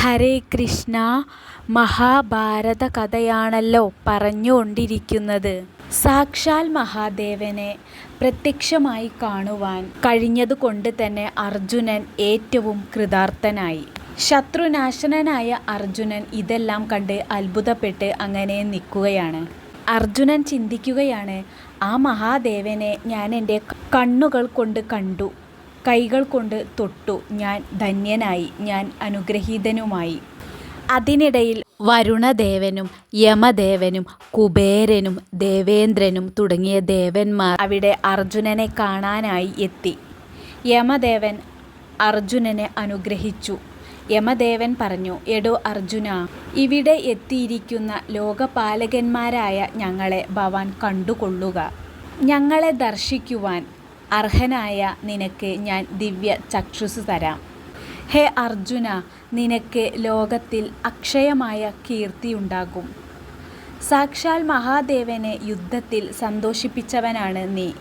ഹരേ കൃഷ്ണ മഹാഭാരത കഥയാണല്ലോ പറഞ്ഞുകൊണ്ടിരിക്കുന്നത്. സാക്ഷാൽ മഹാദേവനെ പ്രത്യക്ഷമായി കാണുവാൻ കഴിഞ്ഞതുകൊണ്ട് തന്നെ അർജുനൻ ഏറ്റവും കൃതാർത്ഥനായി. ശത്രുനാശനനായ അർജുനൻ ഇതെല്ലാം കണ്ട് അത്ഭുതപ്പെട്ട് അങ്ങനെ നിൽക്കുകയാണ്. അർജുനൻ ചിന്തിക്കുകയാണ് ആ മഹാദേവനെ ഞാൻ എന്റെ കണ്ണുകൾ കൊണ്ട് കണ്ടു. കൈകൾ കൊണ്ട് തൊട്ടു. ഞാൻ ധന്യനായി. ഞാൻ അനുഗ്രഹീതനുമായി. അതിനിടയിൽ വരുണദേവനും യമദേവനും കുബേരനും ദേവേന്ദ്രനും തുടങ്ങിയ ദേവന്മാർ അവിടെ അർജുനനെ കാണാനായി എത്തി. യമദേവൻ അർജുനനെ അനുഗ്രഹിച്ചു. യമദേവൻ പറഞ്ഞു എടോ അർജുന ഇവിടെ എത്തിയിരിക്കുന്ന ലോകപാലകന്മാരായ ഞങ്ങളെ ഭവാൻ കണ്ടുകൊള്ളുക. ഞങ്ങളെ ദർശിക്കുവാൻ അർഹനായ നിനക്ക് ഞാൻ ദിവ്യ ചക്ഷുസ് തരാം. ഹേ അർജുന നിനക്ക് ലോകത്തിൽ അക്ഷയമായ കീർത്തിയുണ്ടാകും സാക്ഷാൽ മഹാദേവനെ യുദ്ധത്തിൽ സന്തോഷിപ്പിച്ചവനാണ് നീ.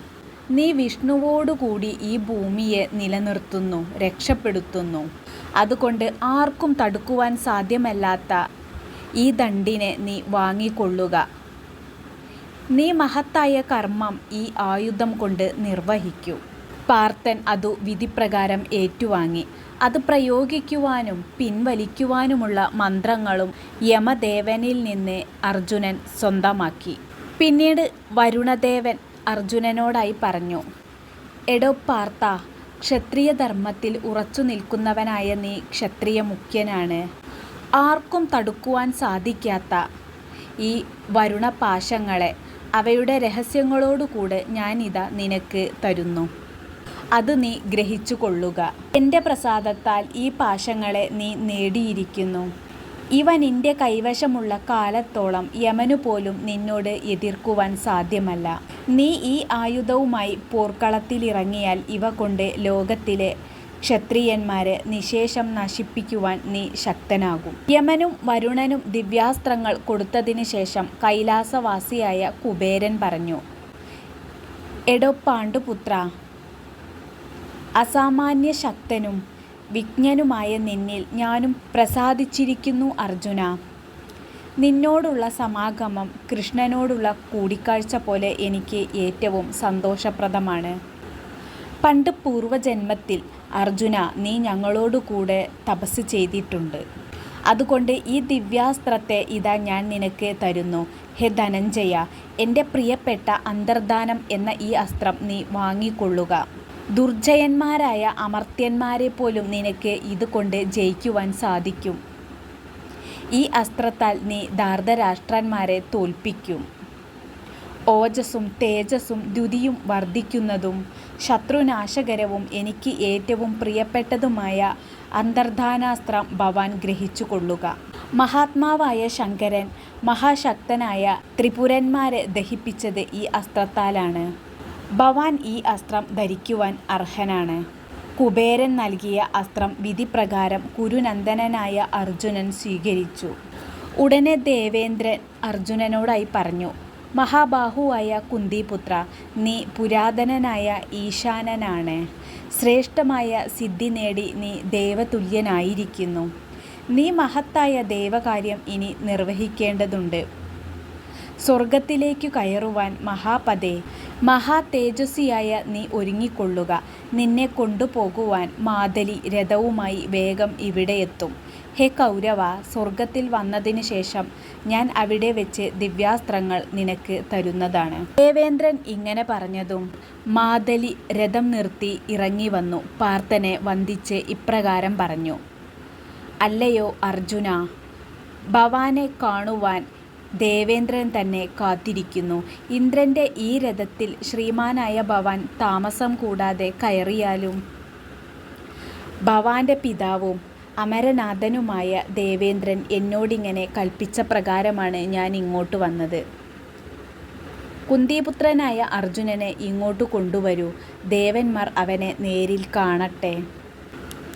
നീ വിഷ്ണുവോടുകൂടി ഈ ഭൂമിയെ നിലനിർത്തുന്നു രക്ഷപ്പെടുത്തുന്നു. അതുകൊണ്ട് ആർക്കും തടുക്കുവാൻ സാധ്യമല്ലാത്ത ഈ ദണ്ടിനെ നീ വാങ്ങിക്കൊള്ളുക. നീ മഹത്തായ കർമ്മം ഈ ആയുധം കൊണ്ട് നിർവഹിക്കൂ. പാർത്തൻ അതു വിധിപ്രകാരം ഏറ്റുവാങ്ങി. അത് പ്രയോഗിക്കുവാനും പിൻവലിക്കുവാനുമുള്ള മന്ത്രങ്ങളും യമദേവനിൽ നിന്ന് അർജുനൻ സ്വന്തമാക്കി. പിന്നീട് വരുണദേവൻ അർജുനനോടായി പറഞ്ഞു എടോ പാർത്ത ക്ഷത്രിയധർമ്മത്തിൽ ഉറച്ചു നിൽക്കുന്നവനായ നീ ക്ഷത്രിയ മുഖ്യനാണ് ആർക്കും തടുക്കുവാൻ സാധിക്കാത്ത ഈ വരുണപാശങ്ങളെ അവയുടെ രഹസ്യങ്ങളോടുകൂടെ ഞാനിതാ നിനക്ക് തരുന്നു. അത് നീ ഗ്രഹിച്ചു കൊള്ളുക. എന്റെ പ്രസാദത്താൽ ഈ പാശങ്ങളെ നീ നേടിയിരിക്കുന്നു. ഇവ നിന്റെ കൈവശമുള്ള കാലത്തോളം യമനു പോലും നിന്നോട് എതിർക്കുവാൻ സാധ്യമല്ല. നീ ഈ ആയുധവുമായി പോർക്കളത്തിലിറങ്ങിയാൽ ഇവ കൊണ്ട് ലോകത്തിലെ ക്ഷത്രിയന്മാരെ നിശേഷം നശിപ്പിക്കുവാൻ നീ ശക്തനാകും. യമനും വരുണനും ദിവ്യാസ്ത്രങ്ങൾ കൊടുത്തതിനു ശേഷം കൈലാസവാസിയായ കുബേരൻ പറഞ്ഞു എടോ പാണ്ഡുപുത്ര അസാമാന്യ ശക്തനും വിജ്ഞനുമായ നിന്നിൽ ഞാനും പ്രസാദിച്ചിരിക്കുന്നു അർജുന. നിന്നോടുള്ള സമാഗമം കൃഷ്ണനോടുള്ള കൂടിക്കാഴ്ച പോലെ എനിക്ക് ഏറ്റവും സന്തോഷപ്രദമാണ്. പണ്ട് പൂർവജന്മത്തിൽ അർജുന നീ ഞങ്ങളോടു കൂടെ തപസ് ചെയ്തിട്ടുണ്ട്. അതുകൊണ്ട് ഈ ദിവ്യാസ്ത്രത്തെ ഇതാ ഞാൻ നിനക്ക് തരുന്നു. ഹേ ധനഞ്ജയ എന്റെ പ്രിയപ്പെട്ട അന്തർദാനം എന്ന ഈ അസ്ത്രം നീ വാങ്ങിക്കൊള്ളുക. ദുർജയന്മാരായ അമർത്യന്മാരെ പോലും നിനക്ക് ഇതുകൊണ്ട് ജയിക്കുവാൻ സാധിക്കും. ഈ അസ്ത്രത്താൽ നീ ദാർദ്ധരാഷ്ട്രന്മാരെ തോൽപ്പിക്കും. ഓജസ്സും തേജസ്സും ദ്യുതിയും വർദ്ധിക്കുന്നതും ശത്രുനാശകരവും എനിക്ക് ഏറ്റവും പ്രിയപ്പെട്ടതുമായ അന്തർധാനാസ്ത്രം ഭവാൻ ഗ്രഹിച്ചു കൊള്ളുക മഹാത്മാവായ ശങ്കരൻ മഹാശക്തനായ ത്രിപുരന്മാരെ ദഹിപ്പിച്ചത് ഈ അസ്ത്രത്താലാണ്. ഭവാൻ ഈ അസ്ത്രം ധരിക്കുവാൻ അർഹനാണ്. കുബേരൻ നൽകിയ അസ്ത്രം വിധിപ്രകാരം കുരുനന്ദനായ അർജുനൻ സ്വീകരിച്ചു. ഉടനെ ദേവേന്ദ്രൻ അർജുനനോടായി പറഞ്ഞു മഹാബാഹുവായ കുന്തിപുത്ര നീ പുരാതനനായ ഈശാനനാണ്. ശ്രേഷ്ഠമായ സിദ്ധി നേടി നീ ദേവതുല്യനായിരിക്കുന്നു. നീ മഹത്തായ ദേവകാര്യം ഇനി നിർവഹിക്കേണ്ടതുണ്ട്. സ്വർഗത്തിലേക്കു കയറുവാൻ മഹാപദേ മഹാ തേജസ്വിയായ നീ ഒരുങ്ങിക്കൊള്ളുക. നിന്നെ കൊണ്ടുപോകുവാൻ മാതലി രഥവുമായി വേഗം ഇവിടെ എത്തും. ഹേ കൗരവ സ്വർഗത്തിൽ വന്നതിന് ശേഷം ഞാൻ അവിടെ വെച്ച് ദിവ്യാസ്ത്രങ്ങൾ നിനക്ക് തരുന്നതാണ്. ദേവേന്ദ്രൻ ഇങ്ങനെ പറഞ്ഞതും മാതലി രഥം നിർത്തി ഇറങ്ങി വന്നു പാർത്ഥനെ വന്ദിച്ച് ഇപ്രകാരം പറഞ്ഞു. അല്ലയോ അർജുന ഭവാനെ കാണുവാൻ ദേവേന്ദ്രൻ തന്നെ കാത്തിരിക്കുന്നു. ഇന്ദ്രന്റെ ഈ രഥത്തിൽ ശ്രീമാനായ ഭവാൻ താമസം കൂടാതെ കയറിയാലും. ഭവാന്റെ പിതാവും അമരനാഥനുമായ ദേവേന്ദ്രൻ എന്നോടിങ്ങനെ കൽപ്പിച്ച പ്രകാരമാണ് ഞാൻ ഇങ്ങോട്ട് വന്നത്. കുന്തിപുത്രനായ അർജുനനെ ഇങ്ങോട്ട് കൊണ്ടുവരൂ. ദേവന്മാർ അവനെ നേരിൽ കാണട്ടെ.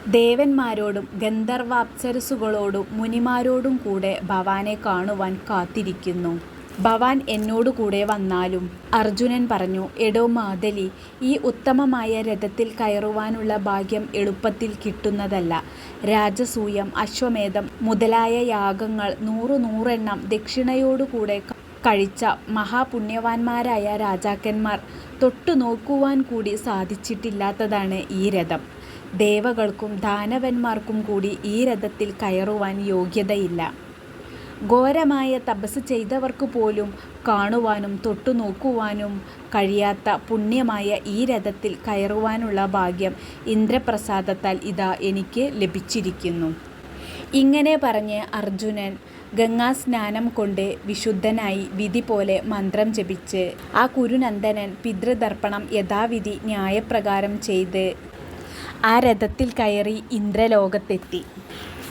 ദേവന്മാരോടും ഗന്ധർവാപ്സരസുകളോടും മുനിമാരോടും കൂടെ ഭവാനെ കാണുവാൻ കാത്തിരിക്കുന്നു. ഭവാൻ എന്നോടു കൂടെ വന്നാലും അർജുനൻ പറഞ്ഞു എടോ മാതലി ഈ ഉത്തമമായ രഥത്തിൽ കയറുവാനുള്ള ഭാഗ്യം എളുപ്പത്തിൽ കിട്ടുന്നതല്ല. രാജസൂയം അശ്വമേധം മുതലായ യാഗങ്ങൾ നൂറു നൂറെണ്ണം ദക്ഷിണയോടുകൂടെ കഴിച്ച മഹാപുണ്യവാന്മാരായ രാജാക്കന്മാർ തൊട്ടു നോക്കുവാൻ കൂടി സാധിച്ചിട്ടില്ലാത്തതാണ് ഈ രഥം. ദേവകൾക്കും ദാനവന്മാർക്കും കൂടി ഈ രഥത്തിൽ കയറുവാൻ യോഗ്യതയില്ല. ഘോരമായ തപസ് ചെയ്തവർക്ക് പോലും കാണുവാനും തൊട്ടുനോക്കുവാനും കഴിയാത്ത പുണ്യമായ ഈ രഥത്തിൽ കയറുവാനുള്ള ഭാഗ്യം ഇന്ദ്രപ്രസാദത്താൽ ഇതാ എനിക്ക് ലഭിച്ചിരിക്കുന്നു. ഇങ്ങനെ പറഞ്ഞ് അർജുനൻ ഗംഗാസ്നാനം കൊണ്ട് വിശുദ്ധനായി വിധി പോലെ മന്ത്രം ജപിച്ച് ആ കുരുനന്ദനൻ പിതൃതർപ്പണം യഥാവിധി ന്യായപ്രകാരം ചെയ്ത് ആ രഥത്തിൽ കയറി ഇന്ദ്രലോകത്തെത്തി.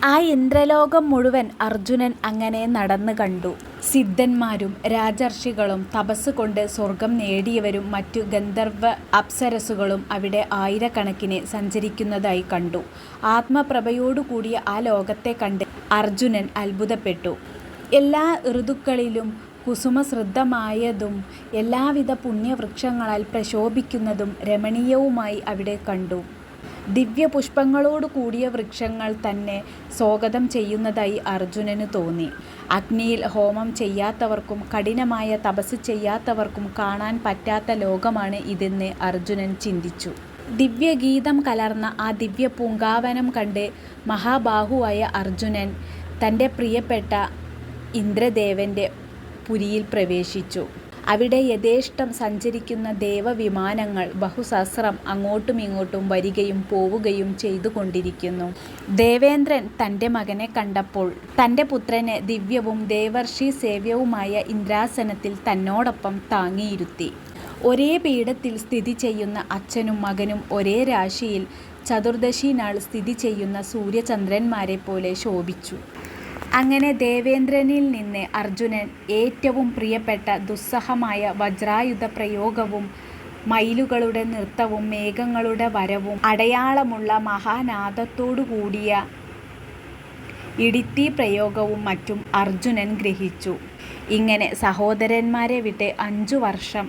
ആ ഇന്ദ്രലോകം മുഴുവൻ അർജുനൻ അങ്ങനെ നടന്നു കണ്ടു. സിദ്ധന്മാരും രാജർഷികളും തപസ് കൊണ്ട് സ്വർഗം നേടിയവരും മറ്റു ഗന്ധർവ അപ്സരസുകളും അവിടെ ആയിരക്കണക്കിന് സഞ്ചരിക്കുന്നതായി കണ്ടു. ആത്മപ്രഭയോടുകൂടിയ ആ ലോകത്തെ കണ്ട് അർജുനൻ അത്ഭുതപ്പെട്ടു. എല്ലാ ഋതുക്കളിലും കുസുമസൃദ്ധമായതും എല്ലാവിധ പുണ്യവൃക്ഷങ്ങളാൽ പ്രശോഭിക്കുന്നതും രമണീയവുമായി അവിടെ കണ്ടു. ദിവ്യപുഷ്പങ്ങളോടു കൂടിയ വൃക്ഷങ്ങൾ തന്നെ സ്വാഗതം ചെയ്യുന്നതായി അർജുനന് തോന്നി. അഗ്നിയിൽ ഹോമം ചെയ്യാത്തവർക്കും കഠിനമായ തപസ് ചെയ്യാത്തവർക്കും കാണാൻ പറ്റാത്ത ലോകമാണ് ഇതെന്ന് അർജുനൻ ചിന്തിച്ചു. ദിവ്യഗീതം കലർന്ന ആ ദിവ്യ പൂങ്കാവനം കണ്ട് മഹാബാഹുവായ അർജുനൻ തന്റെ പ്രിയപ്പെട്ട ഇന്ദ്രദേവന്റെ പുരിയിൽ പ്രവേശിച്ചു. അവിടെ യഥേഷ്ടം സഞ്ചരിക്കുന്ന ദേവവിമാനങ്ങൾ ബഹുസഹസ്രം അങ്ങോട്ടും ഇങ്ങോട്ടും വരികയും പോവുകയും ചെയ്തുകൊണ്ടിരിക്കുന്നു. ദേവേന്ദ്രൻ തന്റെ മകനെ കണ്ടപ്പോൾ തന്റെ പുത്രനെ ദിവ്യവും ദേവർഷി സേവ്യവുമായ ഇന്ദ്രാസനത്തിൽ തന്നോടൊപ്പം താങ്ങിയിരുത്തി. ഒരേ പീഠത്തിൽ സ്ഥിതി ചെയ്യുന്ന അച്ഛനും മകനും ഒരേ രാശിയിൽ ചതുർദശി നാൾ സ്ഥിതി ചെയ്യുന്ന സൂര്യചന്ദ്രന്മാരെ പോലെ ശോഭിച്ചു. അങ്ങനെ ദേവേന്ദ്രനിൽ നിന്ന് അർജുനൻ ഏറ്റവും പ്രിയപ്പെട്ട ദുസ്സഹമായ വജ്രായുധ പ്രയോഗവും മയിലുകളുടെ നൃത്തവും മേഘങ്ങളുടെ വരവും അടയാളമുള്ള മഹാനാദത്തോടുകൂടിയ ഇടിത്തി പ്രയോഗവും മറ്റും അർജുനൻ ഗ്രഹിച്ചു. ഇങ്ങനെ സഹോദരന്മാരെ വിട്ട് അഞ്ചു വർഷം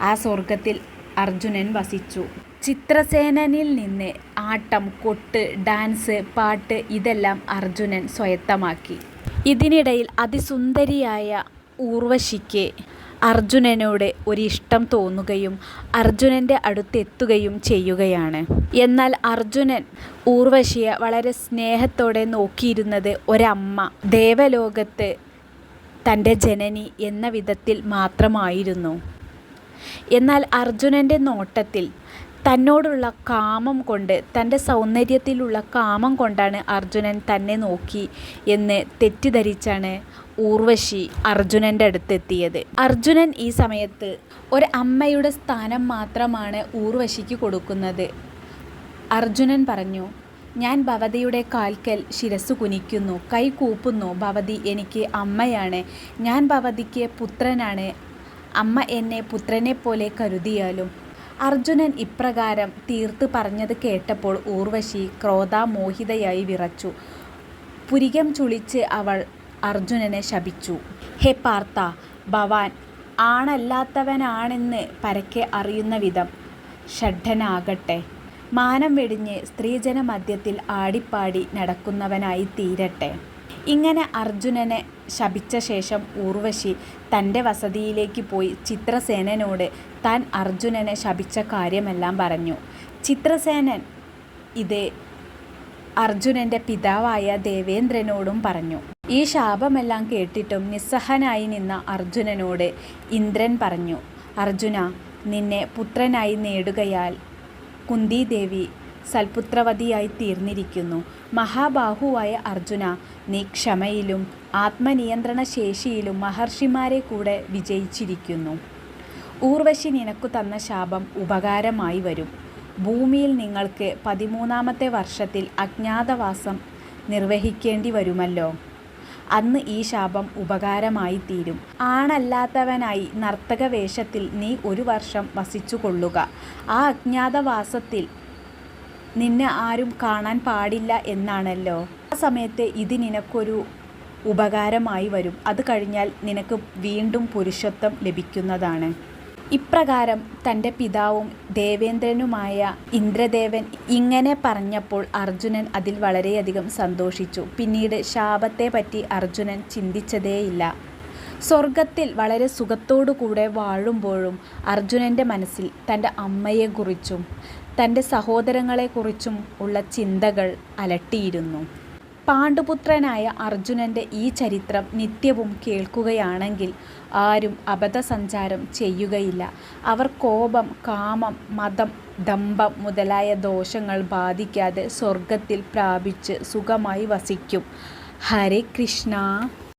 ആ സ്വർഗത്തിൽ അർജുനൻ വസിച്ചു. ചിത്രസേനനിൽ നിന്ന് ആട്ടം കൊട്ട് ഡാൻസ് പാട്ട് ഇതെല്ലാം അർജുനൻ സ്വയത്തമാക്കി. ഇതിനിടയിൽ അതിസുന്ദരിയായ ഊർവശിക്ക് അർജുനനോട് ഒരിഷ്ടം തോന്നുകയും അർജുനന്റെ അടുത്തെത്തുകയും ചെയ്യുകയാണ്. എന്നാൽ അർജുനൻ ഊർവശിയെ വളരെ സ്നേഹത്തോടെ നോക്കിയിരുന്നത് ഒരമ്മ ദേവലോകത്ത് തന്റെ ജനനി എന്ന വിധത്തിൽ മാത്രമായിരുന്നു. എന്നാൽ അർജുനന്റെ നോട്ടത്തിൽ തന്നോടുള്ള കാമം കൊണ്ട് തന്റെ സൗന്ദര്യത്തിലുള്ള കാമം കൊണ്ടാണ് അർജുനൻ തന്നെ നോക്കി എന്ന് തെറ്റിദ്ധരിച്ചാണ് ഊർവശി അർജുനന്റെ അടുത്തെത്തിയത്. അർജുനൻ ഈ സമയത്ത് ഒരു അമ്മയുടെ സ്ഥാനം മാത്രമാണ് ഊർവശിക്ക് കൊടുക്കുന്നത്. അർജുനൻ പറഞ്ഞു ഞാൻ ഭവതിയുടെ കാൽക്കൽ ശിരസ് കുനിക്കുന്നു കൈ കൂപ്പുന്നു. ഭവതി എനിക്ക് അമ്മയാണ്. ഞാൻ ഭവതിക്ക് പുത്രനാണ്. അമ്മ എന്നെ പുത്രനെ പോലെ കരുതിയാലും. അർജുനൻ ഇപ്രകാരം തീർത്ത് പറഞ്ഞത് കേട്ടപ്പോൾ ഊർവശി ക്രോധാമോഹിതയായി വിറച്ചു. പുരികം ചുളിച്ച് അവൾ അർജുനനെ ശപിച്ചു. ഹേ പാർത്ത ഭവാൻ ആണല്ലാത്തവനാണെന്ന് പരക്കെ അറിയുന്ന വിധം ഷഡ്ഢനാകട്ടെ മാനം വെടിഞ്ഞ് സ്ത്രീജന മധ്യത്തിൽ ആടിപ്പാടി നടക്കുന്നവനായി തീരട്ടെ. ഇങ്ങനെ അർജുനനെ ശപിച്ച ശേഷം ഊർവശി തന്റെ വസതിയിലേക്ക് പോയി ചിത്രസേനനോട് താൻ അർജുനനെ ശപിച്ച കാര്യമെല്ലാം പറഞ്ഞു. ചിത്രസേനൻ ഇത് അർജുനന്റെ പിതാവായ ദേവേന്ദ്രനോടും പറഞ്ഞു. ഈ ശാപമെല്ലാം കേട്ടിട്ടും നിസ്സഹനായി നിന്ന അർജുനനോട് ഇന്ദ്രൻ പറഞ്ഞു അർജുന നിന്നെ പുത്രനായി നേടുകയാൽ കുന്തിദേവി സൽപുത്രവതിയായി തീർന്നിരിക്കുന്നു മഹാബാഹുവായ അർജുന നീ ക്ഷമയിലും ആത്മനിയന്ത്രണ ശേഷിയിലും മഹർഷിമാരെ കൂടെ വിജയിച്ചിരിക്കുന്നു. ഊർവശി നിനക്കു തന്ന ശാപം ഉപകാരമായി വരും. ഭൂമിയിൽ നിങ്ങൾക്ക് പതിമൂന്നാമത്തെ വർഷത്തിൽ അജ്ഞാതവാസം നിർവഹിക്കേണ്ടി വരുമല്ലോ അന്ന് ഈ ശാപം ഉപകാരമായി തീരും ആണല്ലാത്തവനായി നർത്തക വേഷത്തിൽ നീ ഒരു വർഷം വസിച്ചു കൊള്ളുക ആ അജ്ഞാതവാസത്തിൽ നിന്നെ ആരും കാണാൻ പാടില്ല എന്നാണല്ലോ. ആ സമയത്ത് ഇത് നിനക്കൊരു ഉപകാരമായി വരും. അത് കഴിഞ്ഞാൽ നിനക്ക് വീണ്ടും പുരുഷത്വം ലഭിക്കുന്നതാണ്. ഇപ്രകാരം തന്റെ പിതാവും ദേവേന്ദ്രനുമായ ഇന്ദ്രദേവൻ ഇങ്ങനെ പറഞ്ഞപ്പോൾ അർജുനൻ അതിൽ വളരെയധികം സന്തോഷിച്ചു. പിന്നീട് ശാപത്തെ പറ്റി അർജുനൻ ചിന്തിച്ചതേയില്ല. സ്വർഗത്തിൽ വളരെ സുഖത്തോടു കൂടെ വാഴുമ്പോഴും അർജുനന്റെ മനസ്സിൽ തന്റെ അമ്മയെക്കുറിച്ചും തന്റെ സഹോദരങ്ങളെക്കുറിച്ചും ഉള്ള ചിന്തകൾ അലട്ടിയിരുന്നു. പാണ്ഡുപുത്രനായ അർജുനന്റെ ഈ ചരിത്രം നിത്യവും കേൾക്കുകയാണെങ്കിൽ ആരും അബദ്ധസഞ്ചാരം ചെയ്യുകയില്ല. അവർ കോപം കാമം മതം ദമ്പം മുതലായ ദോഷങ്ങൾ ബാധിക്കാതെ സ്വർഗത്തിൽ പ്രാപിച്ച് സുഖമായി വസിക്കും. ഹരേ കൃഷ്ണ.